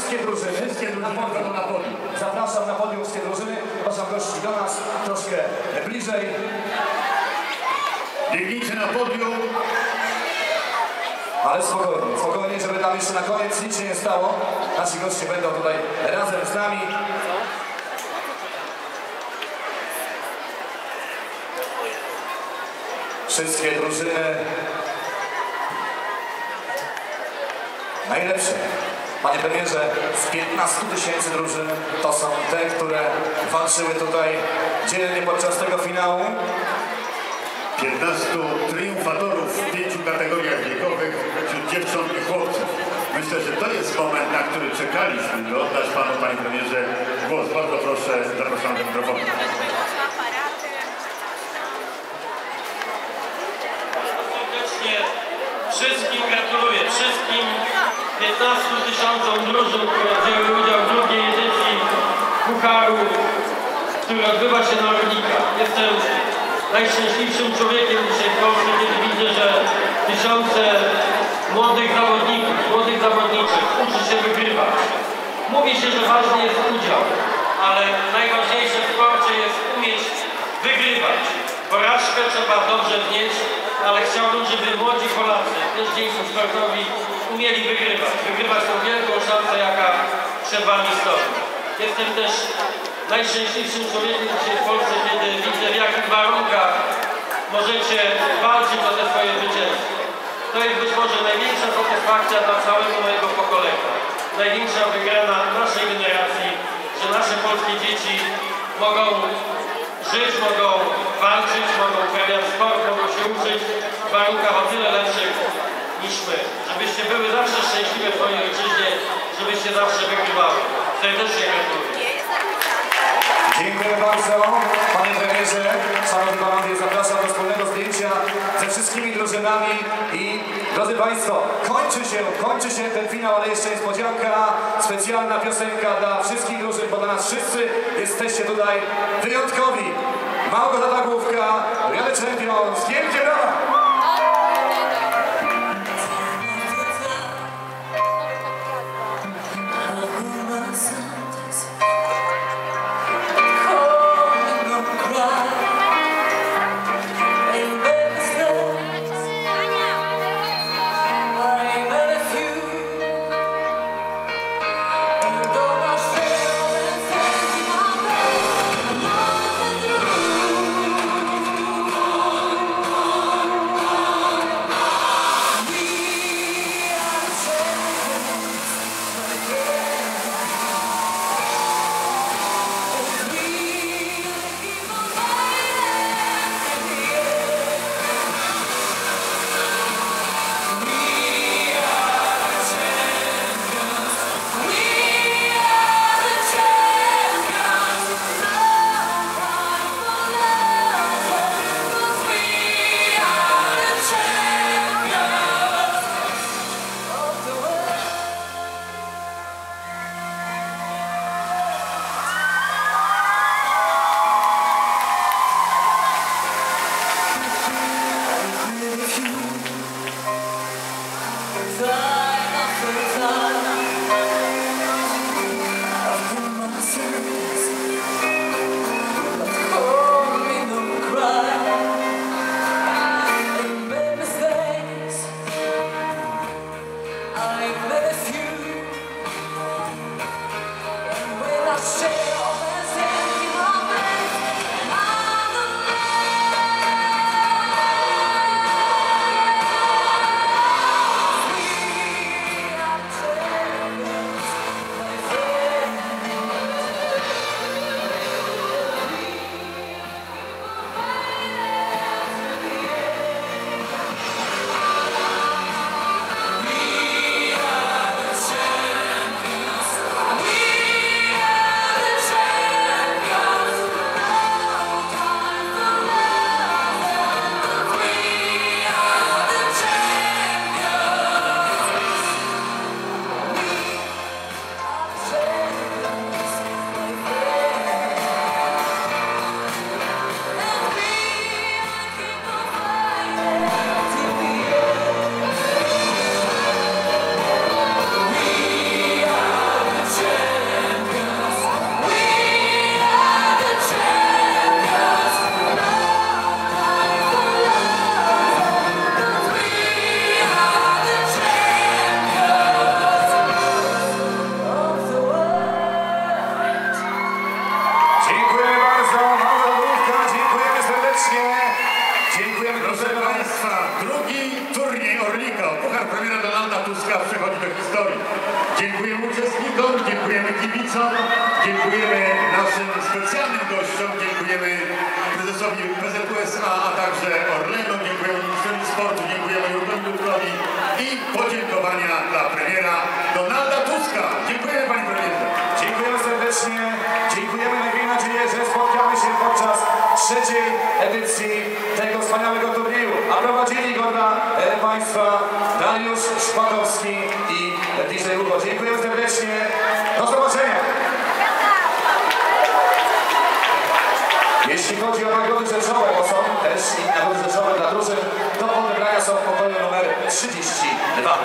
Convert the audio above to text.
wszystkie drużyny. Wszystkie drużyny będą na podium. Zapraszam na podium wszystkie drużyny. Zapraszam gości do nas troszkę bliżej. Biegnijcie na podium. Ale spokojnie, spokojnie, żeby tam jeszcze na koniec nic się nie stało. Nasi goście będą tutaj razem z nami. Wszystkie drużyny najlepsze. Panie premierze, z 15 tysięcy drużyn to są te, które walczyły tutaj dzielnie podczas tego finału. 15 triumfatorów w pięciu kategoriach wiekowych wśród dziewcząt i chłopców. Myślę, że to jest moment, na który czekaliśmy, by oddać panu, panie premierze, głos. Bardzo proszę, zapraszam do mikrofonu. serdecznie wszystkim gratuluję, wszystkim 15 tysiącom drużyn, które wzięły udział w drugiej edycji Pucharu, który odbywa się na Orlikach. Jestem najszczęśliwszym człowiekiem dzisiaj w Polsce, kiedy widzę, że tysiące młodych zawodników, młodych zawodniczych uczy się wygrywać. Mówi się, że ważny jest udział, ale najważniejsze w sporcie jest umieć wygrywać. Porażkę trzeba dobrze wnieść, ale chciałbym, żeby młodzi Polacy też dzięki sportowi umieli wygrywać. Wygrywać tą wielką szansę, jaka przed Wami stoi. Jestem też najszczęśliwszym człowiekiem dzisiaj w Polsce, kiedy widzę w jakich warunkach możecie walczyć o te swoje zwycięstwo. To jest być może największa satysfakcja dla całego mojego pokolenia. Największa wygrana naszej generacji, że nasze polskie dzieci mogą żyć, mogą walczyć, mogą uprawiać sport, mogą się uczyć w warunkach o tyle lepszych. Żebyście były zawsze szczęśliwe w swojej ojczyźnie, żebyście zawsze wygrywały. Serdecznie gratuluję. Dziękuję bardzo, panie premierze. Szanowni panowie, zapraszam do wspólnego zdjęcia ze wszystkimi drużynami i drodzy państwo, kończy się, kończy się ten finał, ale jeszcze niespodzianka, specjalna piosenka dla wszystkich drużyn, bo dla nas wszyscy jesteście tutaj wyjątkowi. Małgorzata Główka, Real Champions, wielkie brawa! Dziękujemy naszym specjalnym gościom, dziękujemy prezesowi PZUSA, a także Orlenu, dziękujemy ministrowi sportu, dziękujemy Jurkowi Dudkowi i podziękowania dla premiera Donalda Tuska. Dziękujemy panie premierze. Dziękujemy serdecznie. Dziękujemy. Miejmy nadzieję, że spotkamy się podczas trzeciej edycji młodzieżowe, bo są też inne młodzieżowe dla drużyn. Do odebrania są w pokoju numer 32.